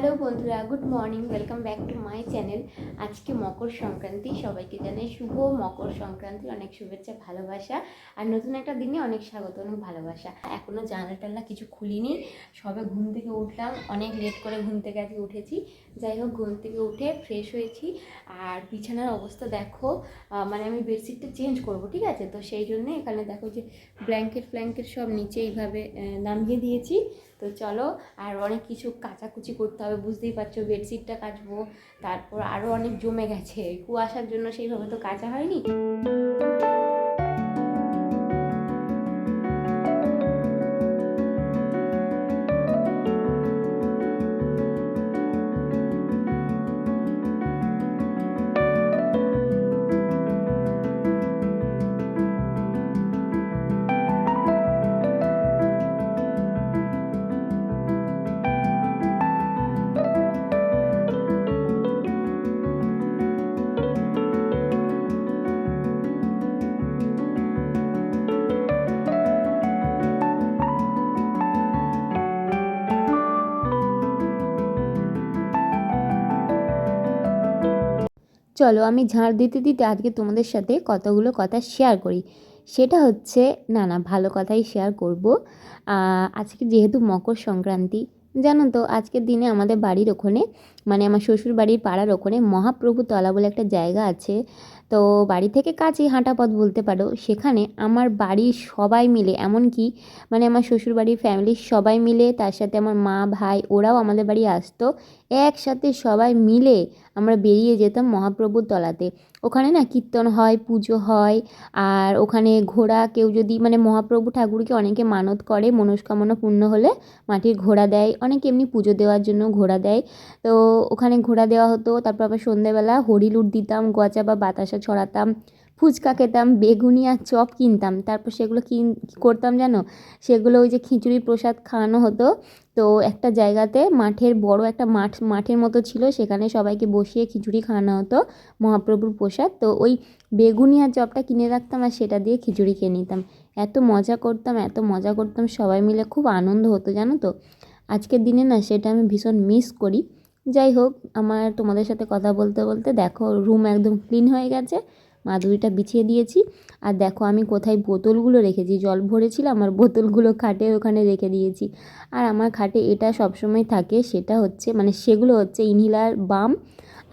Hello বন্ধুরা good morning welcome back to my channel আজকে মকর সংক্রান্তি, সবাইকে জানাই শুভ মকর সংক্রান্তি, অনেক শুভেচ্ছা, ভালোবাসা, আর নতুন একটা দিনে অনেক স্বাগত, অনেক ভালোবাসা। এখনও জানলা টানলা কিছু খুলিনি, সবে ঘুম থেকে উঠলাম, অনেক লেট করে ঘুম থেকে আজকে উঠেছি। যাই হোক, ঘুম থেকে উঠে ফ্রেশ হয়েছি, আর বিছানার অবস্থা দেখো মানে আমি বেডশিটটা চেঞ্জ করব, ঠিক আছে? তো সেই জন্যে এখানে দেখো যে ব্ল্যাঙ্কেট ফ্ল্যাঙ্কেট সব নিচে এইভাবে নামিয়ে দিয়েছি। তো চলো, আর অনেক কিছু কাচাকুচি করতে হবে, বুঝতেই পারছ, বেডশিটটা কাচবো, তারপর আরও অনেক জমে গেছে, কুয়াশার জন্য সেইভাবে তো কাচা হয়নি? চলো আমি ঝাড় দিতে দিতে আজকে তোমাদের সাথে কতগুলো কথা শেয়ার করি। সেটা হচ্ছে, না না, ভালো কথাই শেয়ার করব। আজকে যেহেতু মকর সংক্রান্তি, জানো তো, আজকের দিনে আমাদের বাড়ির ওখানে মানে আমার শ্বশুর বাড়ির পাড়ার ওখানে মহাপ্রভু তলা বলে একটা জায়গা আছে। তো বাড়ি থেকে কাছেই হাঁটা পথ বলতে পারো, সেখানে আমার বাড়ির সবাই মিলে, এমনকি মানে আমার শ্বশুর বাড়ির ফ্যামিলির সবাই মিলে, তার সাথে আমার মা, ভাই, ওরাও আমাদের বাড়ি আসতো, একসাথে সবাই মিলে আমরা বেরিয়ে যেতাম মহাপ্রভুর তলাতে। ওখানে না কীর্তন হয়, পুজো হয়, আর ওখানে ঘোড়া কেউ যদি মানে মহাপ্রভু ঠাকুরকে অনেকে মানত করে, মনস্কামনা পূর্ণ হলে মাটির ঘোড়া দেয়, অনেকে এমনি পুজো দেওয়ার জন্য ঘোড়া দেয়। তো ওখানে ঘোড়া দেওয়া হতো, তারপর আবার সন্ধ্যেবেলা হরিলুট দিতাম গজা বা বাতাসা ছড়াতাম ফুচকা খেতাম, বেগুনি আর চপ কিনতাম। তারপর সেগুলো কিন করতাম জানো? সেগুলো ওই যে খিচুড়ি প্রসাদ খাওয়ানো হতো। তো একটা জায়গাতে মাঠের বড় একটা মাঠ, মাঠের মতো ছিল, সেখানে সবাইকে বসিয়ে খিচুড়ি খাওয়ানো হতো, মহাপ্রভুর প্রসাদ। তো ওই বেগুনি আর চপটা কিনে রাখতাম আর সেটা দিয়ে খিচুড়ি খেয়ে নিতাম। এত মজা করতাম, এত মজা করতাম, সবাই মিলে খুব আনন্দ হতো জানো তো? আজকের দিনে না, সেটা আমি ভীষণ মিস করি। যাই হোক, আমার তোমাদের সাথে কথা বলতে বলতে দেখো রুম একদম ক্লিন হয়ে গেছে। মাদুরিটা বিছিয়ে দিয়েছি। আর দেখো আমি কোথায় বোতলগুলো রেখেছি, জল ভরেছিলাম আর বোতলগুলো খাটে ওখানে রেখে দিয়েছি। আর আমার খাটে এটা সবসময় থাকে, সেটা হচ্ছে মানে সেগুলো হচ্ছে ইনহিলার বাম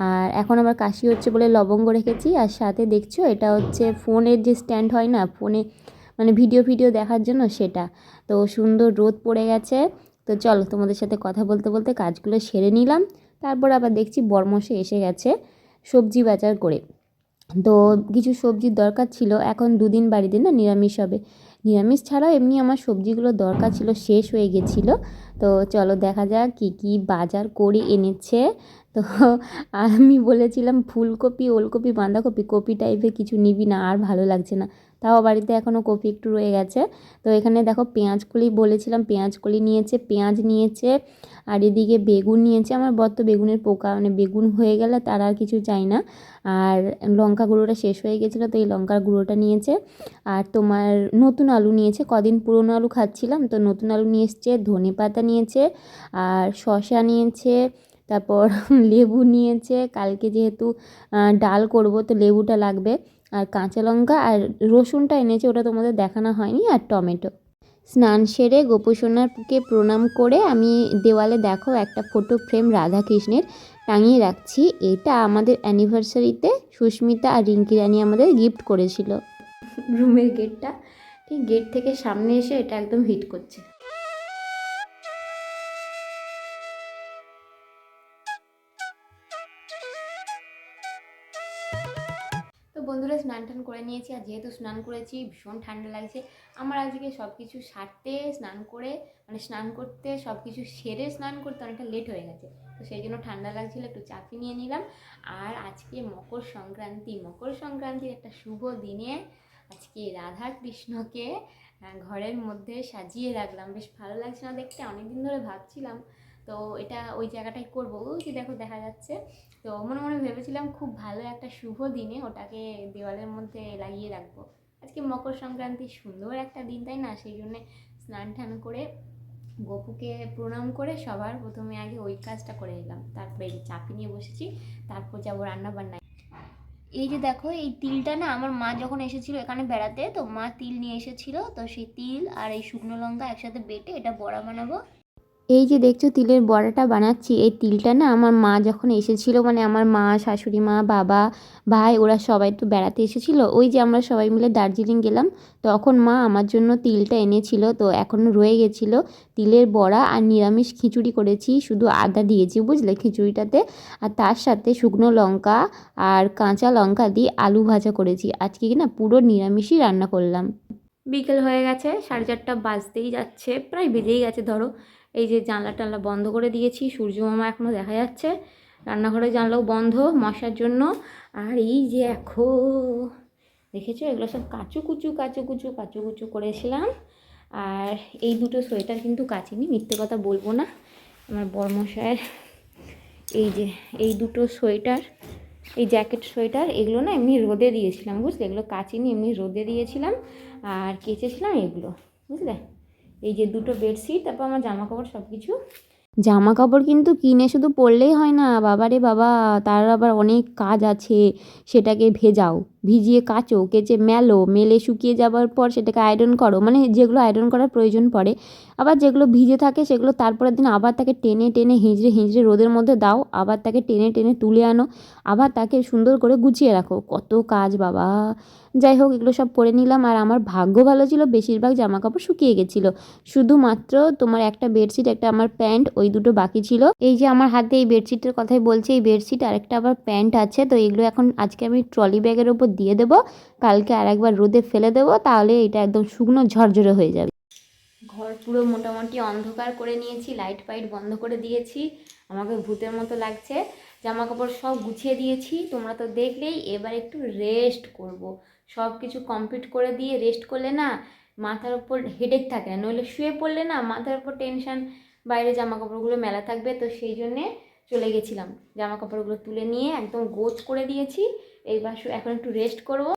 আর এখন আবার কাশি হচ্ছে বলে লবঙ্গ রেখেছি। আর সাথে দেখছ এটা হচ্ছে ফোনের যে স্ট্যান্ড হয় না ফোনে মানে ভিডিও ভিডিও দেখার জন্য সেটা। তো সুন্দর রোদ পড়ে গেছে। তো চলো তোমাদের সাথে কথা বলতে বলতে কাজগুলো সেরে নিলাম। তারপর আবার দেখছি বরমশে এসে গেছে সবজি বাজার করে। তো কিছু সবজির দরকার ছিল, এখন দুদিন বাড়িতে না নিরামিষ হবে। নিরামিষ ছাড়াও এমনি আমার সবজিগুলো দরকার ছিল, শেষ হয়ে গেছিল। তো চলো দেখা যাক কী কী বাজার করে এনেছে। তো আমি বলেছিলাম, ফুলকপি, ওলকপি, বাঁধাকপি, কপি টাইপের কিছু নিবি না, আর ভালো লাগছে না। তাও বাড়িতে এখনও কপি একটু রয়ে গেছে। তো এখানে দেখো পেঁয়াজকলি বলেছিলাম পেঁয়াজ পেঁয়াজকলি নিয়েছে, পেঁয়াজ নিয়েছে, আর এদিকে বেগুন নিয়েছে। আমার বর তো বেগুনের পোকা মানে বেগুন হয়ে গেলে তার আর কিছু চাই না। আর লঙ্কা গুঁড়োটা শেষ হয়ে গেছিল, তো এই লঙ্কার গুঁড়োটা নিয়েছে। আর তোমার নতুন আলু নিয়েছে, কদিন পুরনো আলু খাচ্ছিলাম, তো নতুন আলু নিয়ে এসছে, ধনে পাতা নিয়েছে, আর শসা নিয়েছে, তারপর লেবু নিয়েছে। কালকে যেহেতু ডাল করব, তো লেবুটা লাগবে। আর কাঁচা লঙ্কা আর রসুনটা এনেছে, ওটা তোমাদের দেখানো হয়নি, আর টমেটো। স্নান সেরে গোপসোনাকে প্রণাম করে আমি দেওয়ালে দেখো একটা ফটো ফ্রেম রাধাকৃষ্ণের টাঙিয়ে রাখছি। এটা আমাদের অ্যানিভার্সারিতে সুস্মিতা আর রিঙ্কি রানী আমাদের গিফট করেছিল। রুমের গেটটা ঠিক গেট থেকে সামনে এসে এটা একদম হিট করছে। স্নান টান করে নিয়েছি আর যেহেতু স্নান করেছি, ভীষণ ঠান্ডা লাগছে। আমার আজকে সব কিছু সারতে, স্নান করে মানে স্নান করতে সব কিছু সেরে স্নান করতে অনেকটা লেট হয়ে গেছে। তো সেই জন্য ঠান্ডা লাগছিল, একটু চাপি নিয়ে নিলাম। আর আজকে মকর সংক্রান্তি। মকর সংক্রান্তির একটা শুভ দিনে আজকে রাধা কৃষ্ণকে ঘরের মধ্যে সাজিয়ে রাখলাম। বেশ ভালো লাগছে না দেখতে, অনেকদিন ধরে ভাবছিলাম। তো এটা ওই জায়গাটায় করব। ওই যে দেখো, দেখা যাচ্ছে। তো মনে মনে ভেবেছিলাম খুব ভালো একটা শুভ দিনে ওটাকে দেওয়ালের মধ্যে লাগিয়ে রাখব। আজকে মকর সংক্রান্তি সুন্দর একটা দিন, তাই না? সেই জন্যে স্নান টান করে গপুকে প্রণাম করে সবার প্রথমে আগে ওই কাজটা করে নিলাম। তারপরে চাপি নিয়ে বসেছি, তারপর যাব রান্না বান্নায় এই যে দেখো, এই তিলটা না আমার মা যখন এসেছিল এখানে বেড়াতে, তো মা তিল নিয়ে এসেছিল। তো সেই তিল আর এই শুকনো লঙ্কা একসাথে বেটে এটা বড়া বানাবো। এই যে দেখছ তিলের বড়াটা বানাচ্ছি, এই তিলটা না আমার মা যখন এসেছিল মানে আমার মা, শাশুড়ি মা, বাবা, ভাই, ওরা সবাই তো বেড়াতে এসেছিল, ওই যে আমরা সবাই মিলে দার্জিলিং গেলাম, তখন মা আমার জন্য তিলটা এনেছিল, তো এখনও রয়ে গেছিল তিলের বড়া আর নিরামিষ খিচুড়ি করেছি, শুধু আদা দিয়েছি বুঝলে খিচুড়িটাতে, আর তার সাথে শুকনো লঙ্কা আর কাঁচা লঙ্কা দিয়ে আলু ভাজা করেছি, আজকে কি না পুরো নিরামিষই রান্না করলাম। বিকেল হয়ে গেছে, সাড়ে চারটা বাজতেই যাচ্ছে, প্রায় বেজেই গেছে ধরো এই যে জানলা টানলা বন্ধ করে দিয়েছি, সূর্য মামা এখনও দেখা যাচ্ছে। রান্নাঘরের জানলাও বন্ধ মশার জন্য। আর এই যে এখন দেখেছ? এগুলো সব কাচু কুচু কাচু কুচু কাচু কুচু করেছিলাম। আর এই দুটো সোয়েটার কিন্তু কাচিনি, মিথ্যে কথা বলব না। আমার বর্মশায়ের এই যে, এই দুটো সোয়েটার, এই জ্যাকেট সোয়েটার, এগুলো না এমনি রোদে দিয়েছিলাম, বুঝলে? এগুলো কাচিনি, এমনি রোদে দিয়েছিলাম। আর কেচেছিলাম এগুলো, বুঝলে? এই যে দুটো বেডশিট তারপর আমার জামা কাপড় সব কিছু জামা কাপড় কিন্তু কিনে শুধু পরলেই হয় না। বাবারে বাবা, তার আবার অনেক কাজ আছে, সেটাকে ভেজাও, ভিজিয়ে কাচো, কেচে মেলো, মেলে শুকিয়ে যাবার পর সেটাকে আয়রন করো মানে যেগুলো আয়রন করার প্রয়োজন পড়ে। আবার যেগুলো ভিজে থাকে সেগুলো তারপরের দিন আবার তাকে টেনে টেনে হিঁচড়ে হিঁচড়ে রোদের মধ্যে দাও, আবার তাকে টেনে টেনে তুলে আনো, আবার তাকে সুন্দর করে গুছিয়ে রাখো। কত কাজ বাবা। যাই হোক, এগুলো সব পরে নিলাম। আর আমার ভাগ্য ভালো ছিল, বেশিরভাগ জামা কাপড় শুকিয়ে গেছিল। শুধুমাত্র তোমার একটা বেডশিট, একটা আমার প্যান্ট, ওই দুটো বাকি ছিল। এই যে আমার হাতে এই বেডশিটের কথাই বলছি, এই বেডশিট আরেকটা আবার প্যান্ট আছে, তো এগুলো এখন আজকে আমি ট্রলি ব্যাগের ওপর দিয়ে দেবো। কালকে আর একবার রোদে ফেলে দেবো, তাহলে এটা একদম শুকনো ঝরঝরে হয়ে যাবে। ঘর পুরো মোটামুটি অন্ধকার করে নিয়েছি, লাইট ফাইট বন্ধ করে দিয়েছি, আমাকে ভূতের মতো লাগছে। জামা কাপড় সব গুছিয়ে দিয়েছি, তোমরা তো দেখলেই এবার একটু রেস্ট করব। সব কিছু কমপ্লিট করে দিয়ে রেস্ট করলে না, মাথার উপর হেডেক থাকে না, নইলে শুয়ে পড়লে না মাথার উপর টেনশন বাইরে জামা কাপড়গুলো মেলা থাকবে, তো সেই জন্যে চলে গেছিলাম। জামা কাপড়গুলো তুলে নিয়ে একদম গোছ করে দিয়েছি, এইবার এখন একটু রেস্ট করব।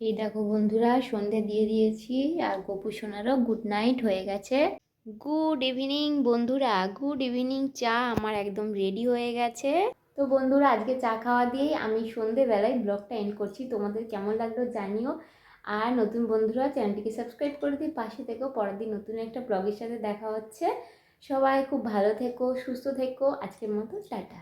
এই দেখো বন্ধুরা, সন্ধে দিয়ে দিয়েছি, আর গোপু সোনারও গুড নাইট হয়ে গেছে। গুড ইভিনিং বন্ধুরা গুড ইভিনিং চা আমার একদম রেডি হয়ে গেছে। তো বন্ধুরা, আজকে চা খাওয়া দিয়েই আমি সন্ধেবেলায় ব্লগটা এন্ড করছি। তোমাদের কেমন লাগল জানিও। আর নতুন বন্ধুরা, চ্যানেলটিকে সাবস্ক্রাইব করে দিয়ে পাশে থেকেও পরের দিন নতুন একটা ব্লগের সাথে দেখা হচ্ছে। সবাই খুব ভালো থেকো সুস্থ থেকো। আজকের মতো টাটা।